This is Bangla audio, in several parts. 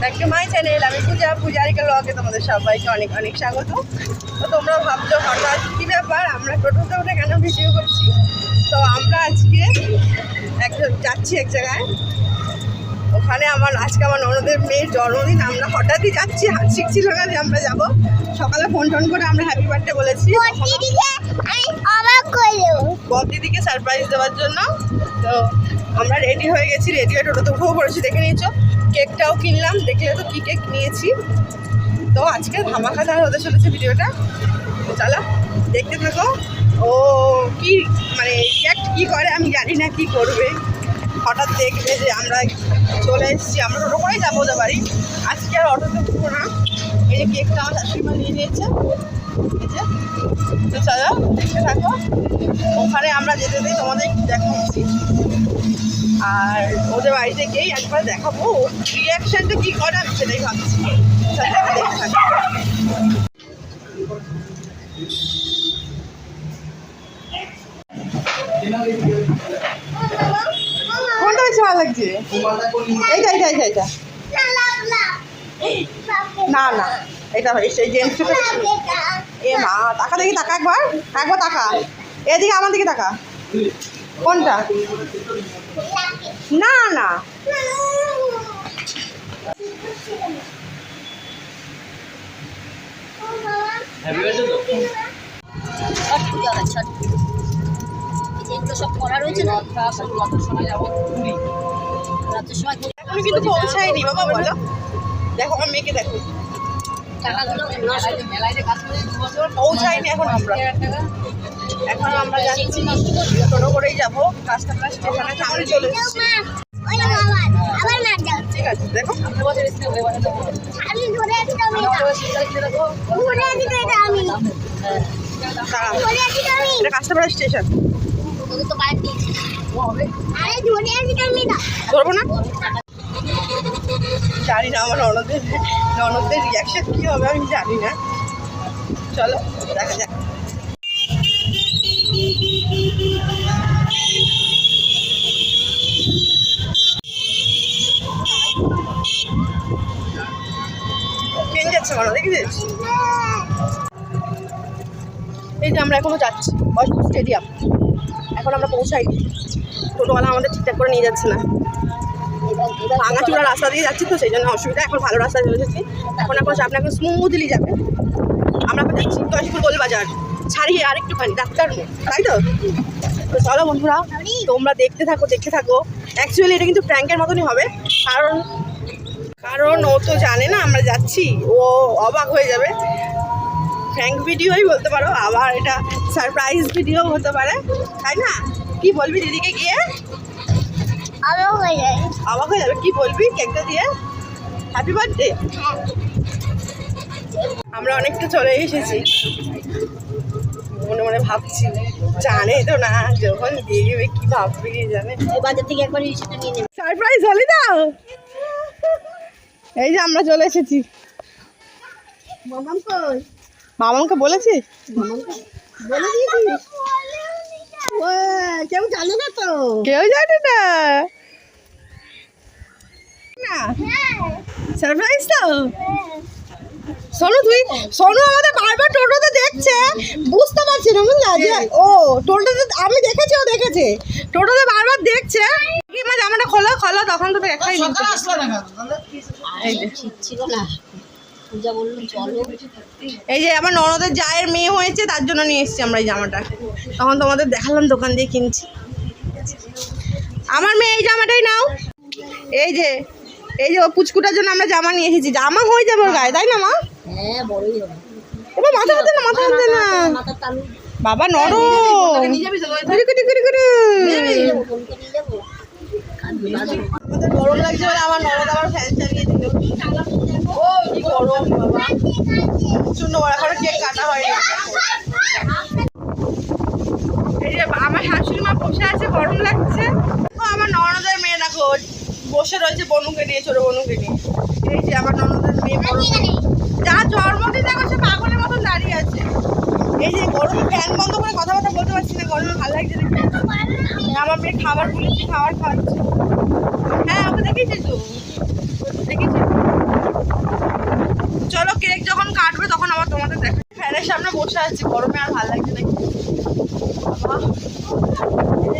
ব্যাক টু মাই চ্যানেল আমি পূজা পূজারিকে লগে তোমাদের সবাইকে অনেক অনেক স্বাগত। তো তোমরা ভাবছ হঠাৎ কী ব্যাপার? আমরা টোটোতে উঠে কেন ভিডিও করছি? তো আমরা আজকে এক যাচ্ছি এক জায়গায়। ওখানে আমার আজকে আমার ননদের মেয়ের জন্মদিন। আমরা হঠাৎই যাচ্ছি হাত শিখছিল না যে আমরা যাব। সকালে ফোন টোন করে আমরা হ্যাপি বার্থডে বলেছি। বর দিদিকে সারপ্রাইজ দেওয়ার জন্য। তো আমরা রেডি হয়ে গেছি রেডি হয়ে টোটোতে উঠেও পড়েছি, দেখে নিয়েছো? কেকটাও কিনলাম, দেখলে তো কী কেক নিয়েছি। তো আজকে ধামাকাদার হতে চলেছে ভিডিওটা। চলো, দেখতে থাকো। ও, কি মানে রিয়াক্ট কী করে আমি জানি না কি করবে। হঠাৎ দেখবে যে আমরা চলে এসেছি, আমরা টোটো করেই যাব ওদের বাড়ি। আজকে আর অটোতে উঠবো না। এই যে কেকটা আমার শাশুড়িমা নিয়ে নিয়েছে। এই যে, তো চলো, দেখতে থাকো। ওখানে আমরা যেতে দিই তোমাদের দেখাচ্ছি। আর ওদের বাড়িতে গিয়েই একবার দেখাবো রিয়াকশনটা কী করে আমি সেটাই ভাবছি। কোনটা বেশি ভালো লাগছে? এইটা না না এটা সেই জেন্টসটা এ মা টাকা দেখি টাকা একবার। একবার টাকা এদিকে আমার দিকে টাকা কোনটা? না না। সব করা রয়েছে না রাতের সময় এখনও কিন্তু পৌঁছায়নি বাবা বলো। দেখো আমার মেয়েকে দেখো। টাকাগুলো এখন আমরা। এখন আমরা যাচ্ছি টোটো করেই যাব। রাস্তাটা স্টেশনের সামনে চলে এসেছি। ঠিক আছে দেখো। আমি ধরে আছি আমি ধরে আছি আমি এটা কাস্টমার স্টেশন। ধরবো না? জানি না আমার ননদের ননদদের রিয়াকশন কী হবে আমি জানি না। চলো দেখা যাক। যাচ্ছে এই যে আমরা এখনও যাচ্ছি বয়সপুর স্টেডিয়াম এখন আমরা পৌঁছাইনি টোটোওয়ালা আমাদের ঠিকঠাক করে নিয়ে যাচ্ছে না। ভাঙাচুরা রাস্তা দিয়ে যাচ্ছি তো, সেই জন্য অসুবিধা। এখন ভালো রাস্তা চলে এসেছি এখন এখন আপনি এখন স্মুথলি যাবে। আমরা এখন যাচ্ছি দশপুর গোলবাজার ছাড়িয়ে আর একটুখানি ডাক্তার তাই তো? তো চলো বন্ধুরা তোমরা দেখতে থাকো দেখতে থাকো। অ্যাকচুয়ালি এটা কিন্তু প্র্যাঙ্কের মতনই হবে কারণ কারণ ও তো জানে না আমরা যাচ্ছি। ও অবাক হয়ে যাবে। ফ্র্যাঙ্ক ভিডিওই বলতে পারো আবার এটা সারপ্রাইজ ভিডিও হতে পারে। তাই না? কি বলবি দিদিকে গিয়ে? আরও হয়ে অবাক হয়ে যাবে কি বলবি কেকটা দিয়ে? হ্যাপি বার্থডে আমরা অনেকটা চলে এসেছি। মনে মনে ভাবছি জানে তো না যখন দিয়ে দেবে কি ভাববে কি জানে। বাজার থেকে একবার সেটা নিয়ে নেবে। সারপ্রাইজ হলি না? এই যে আমরা চলে এসেছি। মামাম কই? মামাকে বলেছিস বলে দিয়েছিস কেউ জানে না তো। কেউ জানে না। না সারপ্রাইজ তো? শোনো তুই শোনো আমাদের বারবার টোটোতে দেখছে বুঝতে পারছি না বুঝলা? যে ও টোটোতে আমি দেখেছি ও দেখেছে। টোটোতে বারবার দেখছে। কি মা জামাটা খোলো খোলো তখন তো দেখাই নি। এই যে। ঠিক ছিল না। পূজা এই যে আমার ননদের জায়ের মেয়ে হয়েছে তার জন্য নিয়ে এসেছি আমরা এই জামাটা। তখন তোমাদের দেখালাম দোকান দিয়ে কিনছি। আমার মেয়ে এই জামাটাই নাও। এই যে এই যে পুচকুটার জন্য আমরা জামা নিয়ে এসেছি। জামা হয়ে যাবে ওর গায়ে তাই না মা? হ্যাঁ এবার মাথা হাতে না মাথা হাতে না। বাবা নরম। আমাদের গরম লাগছে বলে আমার ননদ আবার ফ্যান চালিয়ে দিল। ও কি গরম বাবা। প্রচণ্ড বড় এখনও কেক কাটা হয়নি। রয়েছে বনুকে নিয়ে ছোট বনুকে নিয়ে এই যে আমার ননদের মেয়ে বড় যা জন্মদিন দেখো সে পাগলের মতন দাঁড়িয়ে আছে। এই যে গরমে ফ্যান বন্ধ করে কথাবার্তা বলতে পারছি না গরমে ভালো লাগছে না। আমার মেয়ে খাবার বলেছি খাবার খাওয়াচ্ছে হ্যাঁ আমি দেখেছি তো? দেখেছি চলো কেক যখন কাটবে তখন আবার তোমাদের দেখা। ফ্যানের সামনে বসে আছি গরমে আর ভালো লাগছে না।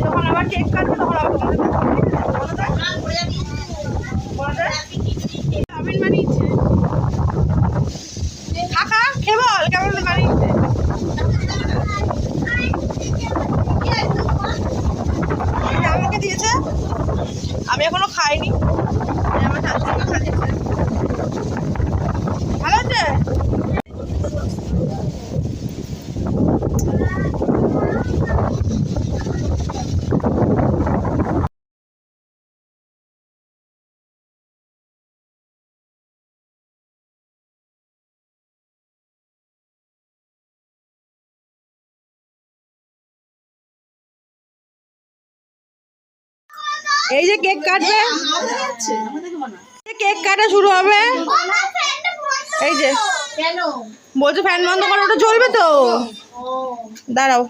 যখন আবার কেক কাটবে তখন আবার তোমাদের দেখা। চাউমিন বানিয়েছে কাকা খেয়ে বল কেমন বানিয়েছে আমাকে দিয়েছে আমি এখনও খাইনি এই আমার শাশুড়িকে খাইয়েছে ভালো আছে এই যে কেক কাটবে। এই কেক কাটা শুরু হবে। এই যে। বলছো ফ্যান বন্ধ করো ওটা চলবে তো। দাঁড়াও।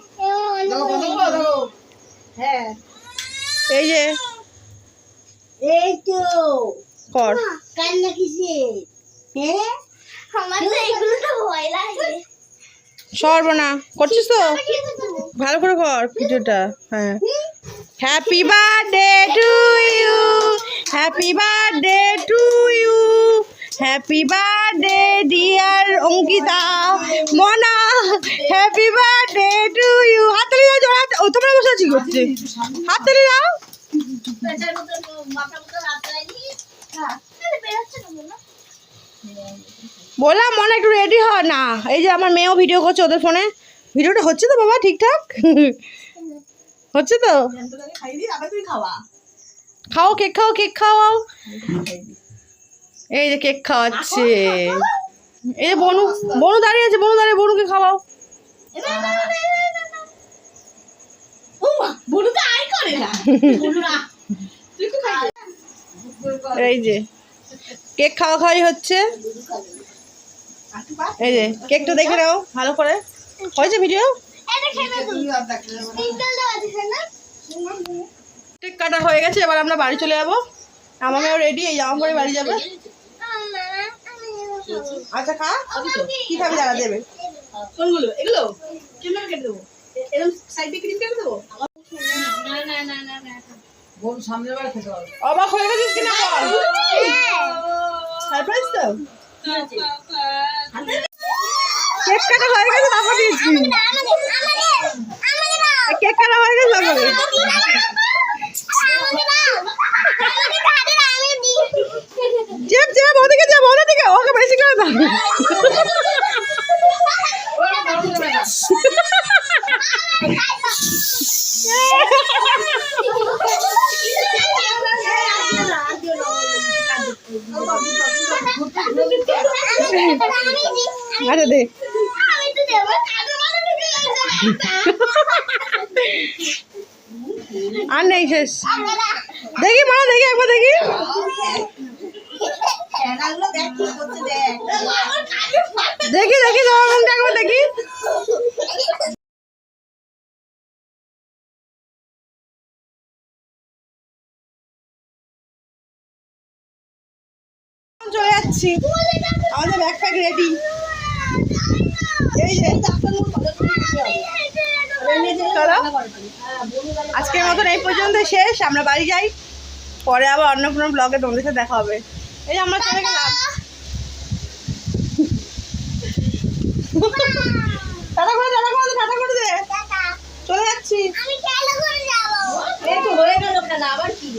এই যে। এই তো। কর। কান্না কিসে হ্যাঁ? আমার তো এগুলো তো ভয় লাগে। সর্বনা করছিস তো? ভালো করে কর ভিডিওটা হ্যাঁ। Happy birthday to you happy birthday to you happy birthday dear Ankita মনা হ্যাপি বার্থডে টু ইউ হাততালি দাও জোরে, হাত- ও, তোমরা বসে আছি করছে হাততালি দাও। বললাম, মনে, একটু রেডি হ না। এই যে আমার মেয়েও ভিডিও করছে ওদের ফোনে ভিডিওটা হচ্ছে তো বাবা, ঠিকঠাক? হচ্ছে তো? খাও কেক খাও কেক খাওয়াও এই যে কেক খাওয়াচ্ছে। এই যে বনু বনু দাঁড়িয়ে আছে, বনু দাঁড়িয়ে, বনুকে খাওয়াও। এই যে কেক খাওয়া খাওয়াই হচ্ছে। এই যে কেকটা দেখে নাও, ভালো করে। হয়েছে ভিডিও কেক কাটা হয়ে গেছে এবার আমরা বাড়ি চলে যাব। আমার মেয়েও রেডি এই জামা পরে বাড়ি যাবে। আচ্ছা খা। কি খাবি দাঁড়া দেবে কোনগুলো? এগুলো? কীভাবে কেটে দেবো? এরকম সাইড দিয়ে ক্রিম কেটে দেবো? না না না না না। বোন সামনে বার খেতে হবে অবাক হয়ে গেছিস কিনা বল? সারপ্রাইজ তো? কেক কাটা হয়ে গেছে তারপর দিয়েছি। কেক কাটা হয়ে গেছে তারপরে চেপ চেপ ওদিকে চেপ ওদিকে ওকে বেশি করে দাও। আচ্ছা দে। আর নেই শেষ। দেখি মা, দেখি একবার দেখি। দেখি দেখি একবার দেখি। চলে যাচ্ছি। আমাদের ব্যাগ প্যাক রেডি এই যে চলো। আজকের মতন এই পর্যন্ত শেষ আমরা বাড়ি যাই। পরে আবার অন্য কোনো ব্লগে তোমাদের সাথে দেখা হবে। এই যে আমরা চলে গেলাম। টাটা করে টাটা করে দে করে দে। চলে যাচ্ছি। আমি খেলা করে যাব? এই তো হয়ে গেল কেন আবার কি?